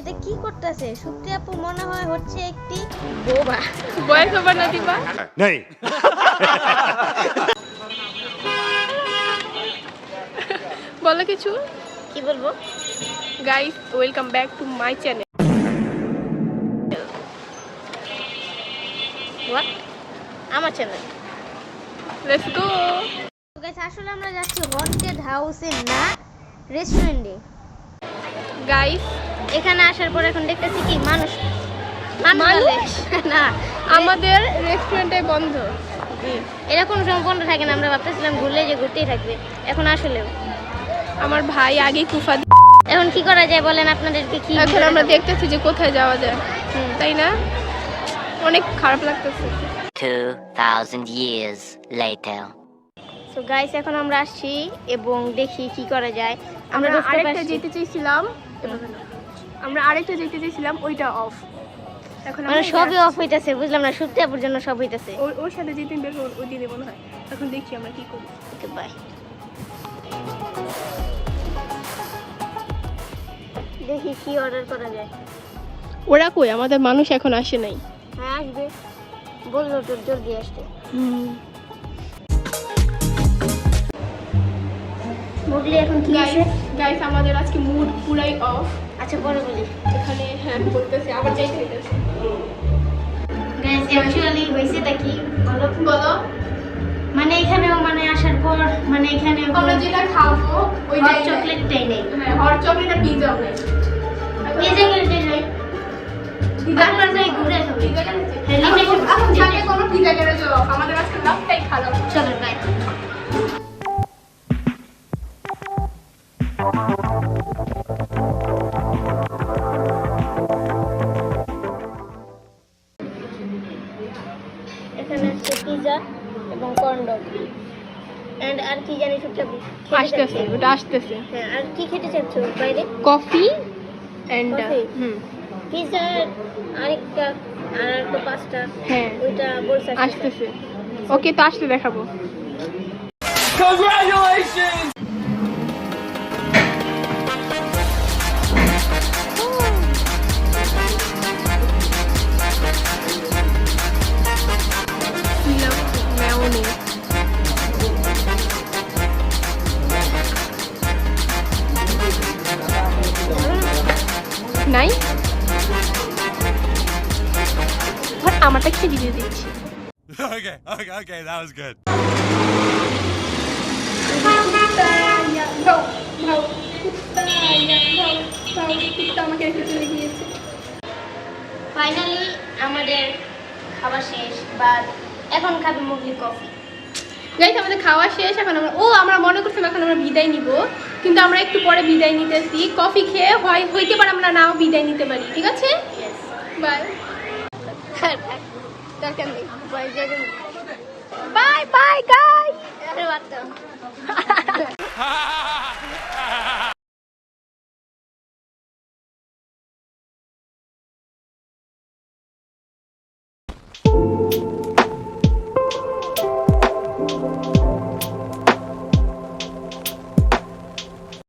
এটা কি করতেছে? সুপ্রিয়া আপু মনে হয় হচ্ছে একটি বোবা। বয়স ওভার না দিবা? नहीं বলো কিছু? কি বলব? Guys welcome back to my channel আমার চ্যানেল লেটস গো গাইস আসলে আমরা যাচ্ছি হন্টেড হাউসে না রেস্টুরেন্টে গাইস এখানে আসার পর এখন দেখতেছি কি মানুষ মানুষ? না আমাদের রেস্টুরেন্টে বন্ধ। এটা কোনো সময় বন্ধ থাকে না আমরা ভাবতেছিলাম ঘুরলে যে ঘুরতেই থাকবে। এখন আসলেও। আমার ভাই আগে কুফা এখন কি করা যায় বলেন আপনাদেরকে কি এখন আমরা দেখতেছি যে কোথায় যাওয়া যায়। হুম। তাই না? অনেক খারাপ লাগতেছে। 2,000 years later. সো গাইস এখন আমরা আসছি এবং দেখি কি করা যায়। আমরা আরেকটা। যেতে চাইছিলাম আমরা আরেকটা যেতে চাইছিলাম ওইটা অফ এখন মানে সবই অফ হইতাছে বুঝলাম না সত্যি আপুর জন্য সব হইতাছে। ওর সাথে যেদিন বের হব ওই দিনে মনে হয়। এখন দেখি আমরা কি করি। ওকে বাই দেখি কি অর্ডার করা যায়। ওরা কই? আমাদের মানুষ এখন আসে নাই। হ্যাঁ আসবে। বলল তোর জলদি আসতে। বুঝলি এখন কি আছে গাইস আমাদের আজকে মুড পুরাই অফ আচ্ছা পরে বলি। এখানে হ্যাঁ বলতেছি আবার যাইতে হইতেছে গাইস অ্যাকচুয়ালি হয়েছেটা কি? বলো। বলো। মানে এখানেও মানে আসার পর মানে এখানে আমরা যেটা খাব ওইটাই হট চকলেটটাই নেই। হ্যাঁ হট চকলেট আর নেই। জায়গায় যে যাই বাংলা যাই ঘুরে খাবি। হ্যাঁ। এখন জানে এখানে আছে পিজা এবং কর্ন এন্ড আর কি জানি চুপচাপ আসতেছে ওটা আসতেছে। হ্যাঁ আর কি খেতে চাচ্ছ বাইরে? Coffee and Coffee? হুম। পিজা আরেকটা আর একটা পাঁচটা হ্যাঁ। ওইটা বলছে আসতেছে। ওকে তো আসলে দেখাবো. নাই? আমারটা খেয়ে দিয়ে দিচ্ছি okay, okay, okay, that was good. আমাকে রেখে চলে গিয়েছে ফাইনালি আমাদের খাবার শেষ বা এখন খাবে মুগলি কফি গাইস আমাদের খাওয়া শেষ এখন আমরা ও আমরা মনে করছিলাম এখন আমরা বিদায় নিব কিন্তু আমরা একটু পরে বিদায় নিতেছি। কফি খেয়ে হয় হইতে পারে আমরা নাও বিদায় নিতে পারি ঠিক আছে? বাই বাই বাই গাইস আরে বাচ্চা